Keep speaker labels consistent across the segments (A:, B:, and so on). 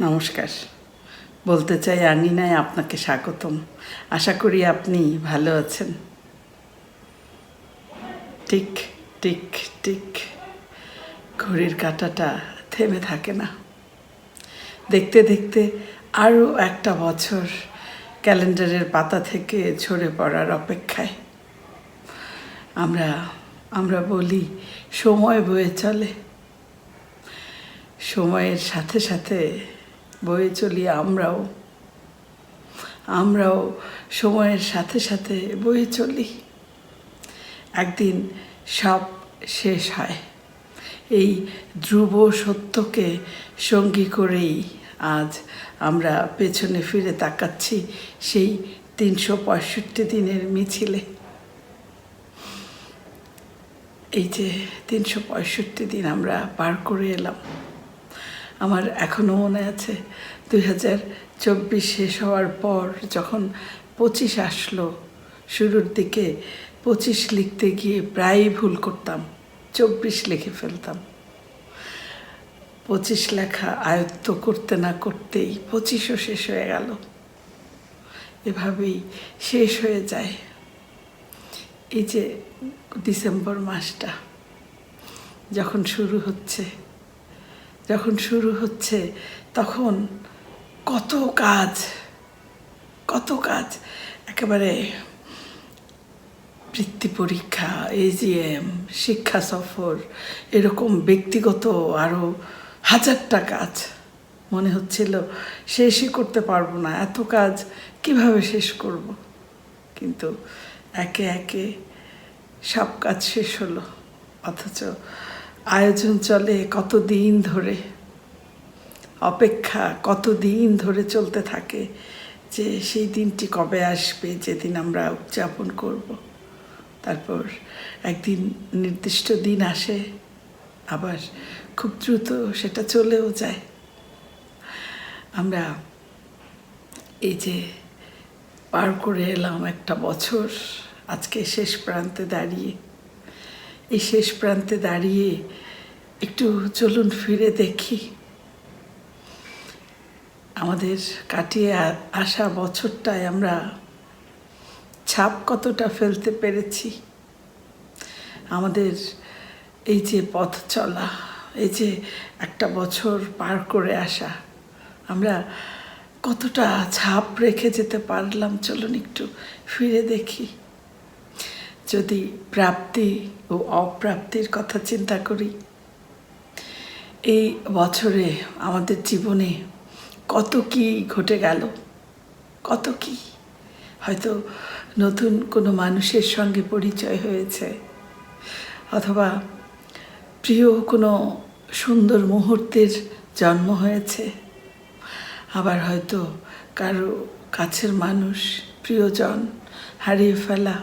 A: নমস্কার। বলতে চাই আঙিনায় আপনাকে স্বাগতম। আশা করি আপনি ভালো আছেন। ঠিক ঠিক ঠিক। ঘড়ির কাঁটাটা থেমে থাকে না। দেখতে দেখতে আরও একটা বছর ক্যালেন্ডারের পাতা থেকে ঝরে পড়ার অপেক্ষায়। আমরা আমরা বলি, সময় বয়ে চলে। সময়ের সাথে সাথে বয়ে চলি আমরাও। আমরাও সময়ের সাথে সাথে বয়ে চলি। একদিন সব শেষ হয়। এই ধ্রুব সত্যকে সঙ্গী করেই আজ আমরা পেছনে ফিরে তাকাচ্ছি সেই তিনশো পঁয়ষট্টি দিনের মিছিলে। এই যে তিনশো পঁয়ষট্টি দিন আমরা পার করে এলাম। আমার এখনও মনে আছে, দুই হাজার চব্বিশ শেষ হওয়ার পর যখন পঁচিশ আসলো, শুরুর দিকে পঁচিশ লিখতে গিয়ে প্রায়ই ভুল করতাম, চব্বিশ লিখে ফেলতাম। পঁচিশ লেখা আয়ত্ত করতে না করতেই পঁচিশও শেষ হয়ে গেল। এভাবেই শেষ হয়ে যায়। এই যে ডিসেম্বর মাসটা যখন শুরু হচ্ছে যখন শুরু হচ্ছে, তখন কত কাজ কত কাজ। একেবারে বৃত্তি পরীক্ষা এজিএম শিক্ষা সফর, এরকম ব্যক্তিগত আরও হাজারটা কাজ মনে হচ্ছিল, শেষই করতে পারব না। এত কাজ কীভাবে শেষ করব? কিন্তু একে একে সব কাজ শেষ হলো। অথচ আয়োজন চলে কত দিন ধরে। অপেক্ষা কত দিন ধরে চলতে থাকে যে সেই দিনটি কবে আসবে, যেদিন আমরা উদযাপন করব। তারপর একদিন নির্দিষ্ট দিন আসে, আবার খুব দ্রুত সেটা চলেও যায়। আমরা এই যে পার করে এলাম একটা বছর, আজকে শেষ প্রান্তে দাঁড়িয়ে এই শেষ প্রান্তে দাঁড়িয়ে একটু চলুন ফিরে দেখি। আমাদের কাটিয়ে আসা বছরটায় আমরা ছাপ কতটা ফেলতে পেরেছি। আমাদের এই যে পথ চলা, এই যে একটা বছর পার করে আসা, আমরা কতটা ছাপ রেখে যেতে পারলাম? চলুন একটু ফিরে দেখি। যদি প্রাপ্তি ও অপ্রাপ্তির কথা চিন্তা করি, এই বছরে আমাদের জীবনে কত কি ঘটে গেল, কত কি? হয়তো নতুন কোনো মানুষের সঙ্গে পরিচয় হয়েছে, অথবা প্রিয় কোনো সুন্দর মুহূর্তের জন্ম হয়েছে, আবার হয়তো কারও কাছের মানুষ, প্রিয়জন হারিয়ে ফেলা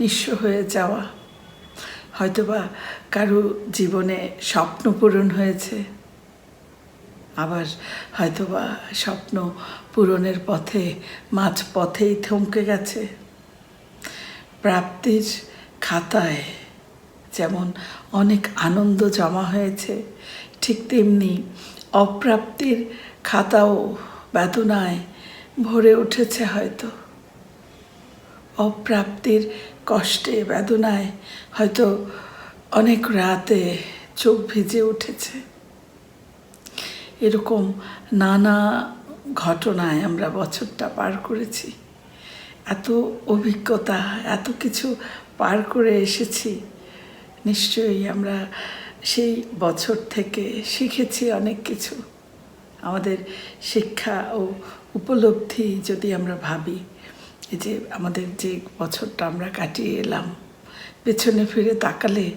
A: নিঃস্ব হয়ে যাওয়া। হয়তোবা কারও জীবনে স্বপ্ন পূরণ হয়েছে। আবার হয়তোবা স্বপ্ন পূরণের পথে মাঝ পথেই থমকে গেছে। প্রাপ্তির খাতায় যেমন অনেক আনন্দ জমা হয়েছে, ঠিক তেমনি অপ্রাপ্তির খাতাও বেদনায় ভরে উঠেছে হয়তো। অপ্রাপ্তির কষ্টে, বেদনায়, হয়তো অনেক রাতে চোখ ভিজে উঠেছে। এরকম নানা ঘটনায় আমরা বছরটা পার করেছি। এত অভিজ্ঞতা, এত কিছু পার করে এসেছি। নিশ্চয়ই আমরা সেই বছর থেকে শিখেছি অনেক কিছু। আমাদের শিক্ষা ও উপলব্ধি যদি আমরা ভাবি যে আমাদের যে বছরটা আমরা কাটিয়ে এলাম, পেছনে ফিরে তাকালে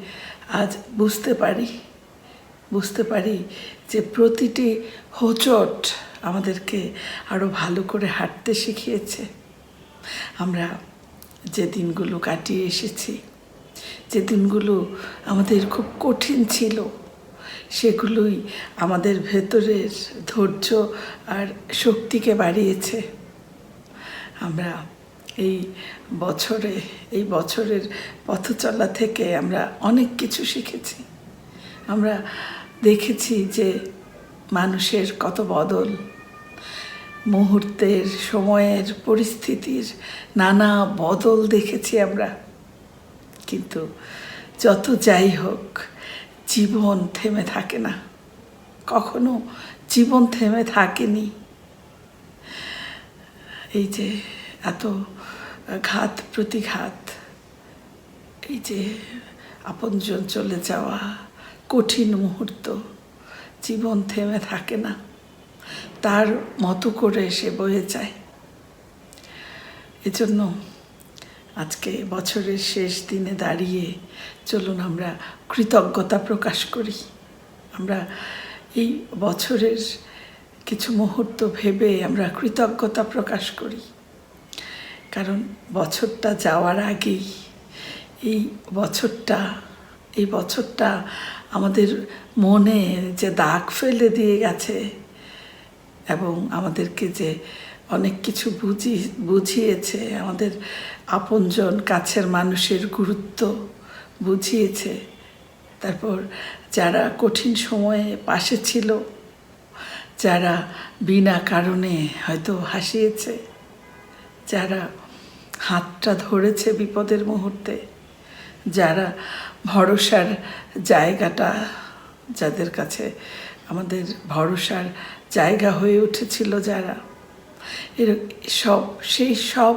A: আজ বুঝতে পারি বুঝতে পারি যে প্রতিটি হোঁচট আমাদেরকে আরও ভালো করে হাঁটতে শিখিয়েছে। আমরা যে দিনগুলো কাটিয়ে এসেছি, যে দিনগুলো আমাদের খুব কঠিন ছিল, সেগুলোই আমাদের ভেতরের ধৈর্য আর শক্তিকে বাড়িয়েছে। আমরা এই বছরে, এই বছরের পথ চলা থেকে আমরা অনেক কিছু শিখেছি। আমরা দেখেছি যে মানুষের কত বদল, মুহূর্তের, সময়ের, পরিস্থিতির নানা বদল দেখেছি আমরা। কিন্তু যত যাই হোক, জীবন থেমে থাকে না। কখনো জীবন থেমে থাকেনি। এই যে এত ঘাত, প্রতিঘাত, এই যে আপনজন চলে যাওয়া, কঠিন মুহূর্ত, জীবন থেমে থাকে না, তার মতো করে সে বয়ে যায়। এজন্য আজকে বছরের শেষ দিনে দাঁড়িয়ে চলুন আমরা কৃতজ্ঞতা প্রকাশ করি। আমরা এই বছরের কিছু মুহূর্ত ভেবে আমরা কৃতজ্ঞতা প্রকাশ করি। কারণ বছরটা যাওয়ার আগেই, এই বছরটা এই বছরটা আমাদের মনে যে দাগ ফেলে দিয়ে গেছে এবং আমাদেরকে যে অনেক কিছু বুঝি, বুঝিয়েছে, আমাদের আপনজন কাছের মানুষের গুরুত্ব বুঝিয়েছে। তারপর যারা কঠিন সময়ে পাশে ছিল, যারা বিনা কারণে হয়তো হাসিয়েছে, যারা হাতটা ধরেছে বিপদের মুহূর্তে। যারা ভরসার জায়গাটা, যাদের কাছে আমাদের ভরসার জায়গা হয়ে উঠেছিল যারা, এর সব, সেই সব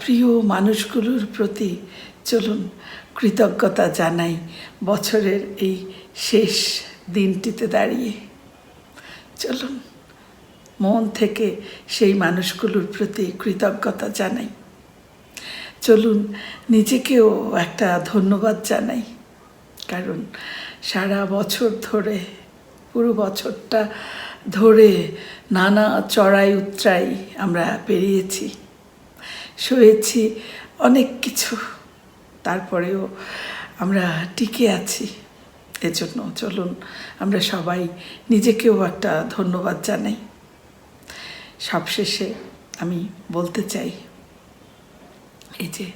A: প্রিয় মানুষগুলোর প্রতি চলুন কৃতজ্ঞতা জানাই বছরের এই শেষ দিনটিতে দাঁড়িয়ে। চলুন, মন থেকে সেই মানুষগুলোর প্রতি কৃতজ্ঞতা জানাই। চলুন, নিজেকেও একটা ধন্যবাদ জানাই। কারণ সারা বছর ধরে, পুরো বছরটা ধরে নানা চড়াই উতরাই আমরা পেরিয়েছি। সয়েছি অনেক কিছু, তারপরেও আমরা টিকে আছি। এজন্য চলুন, আমরা সবাই নিজেকেও একটা ধন্যবাদ জানাই। সবশেষে আমি বলতে চাই এই যে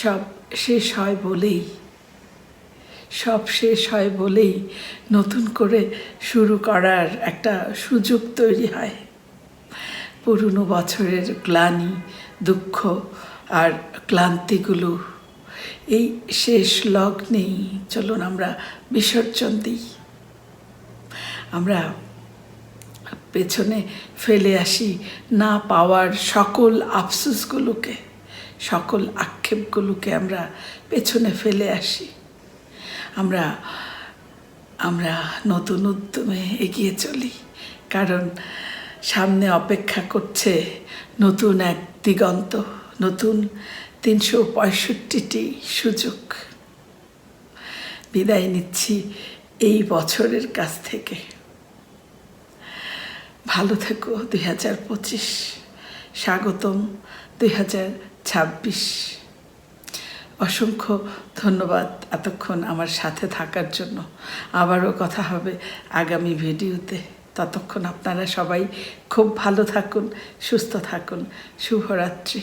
A: সব শেষ হয় বলেই, সব শেষ হয় বলেই নতুন করে শুরু করার একটা সুযোগ তৈরি হয়। পুরনো বছরের গ্লানি, দুঃখ আর ক্লান্তিগুলো, এই শেষ লগ্নেই চলুন আমরা বিসর্জন দিই। আমরা পেছনে ফেলে আসি না পাওয়ার সকল আফসোসগুলোকে। সকল আক্ষেপগুলোকে আমরা পেছনে ফেলে আসি। আমরা আমরা নতুন উদ্যমে এগিয়ে চলি, কারণ সামনে অপেক্ষা করছে নতুন এক দিগন্ত, নতুন তিনশো পঁয়ষট্টিটি সুযোগ। বিদায় নিচ্ছি এই বছরের কাছ থেকে। ভালো থেকো দুই হাজার পঁচিশ। স্বাগতম। দুই হাজার ছাব্বিশ। অসংখ্য ধন্যবাদ এতক্ষণ আমার সাথে থাকার জন্য। আবারও কথা হবে আগামী ভিডিওতে। ততক্ষণ আপনারা সবাই খুব ভালো থাকুন, সুস্থ থাকুন। শুভরাত্রি।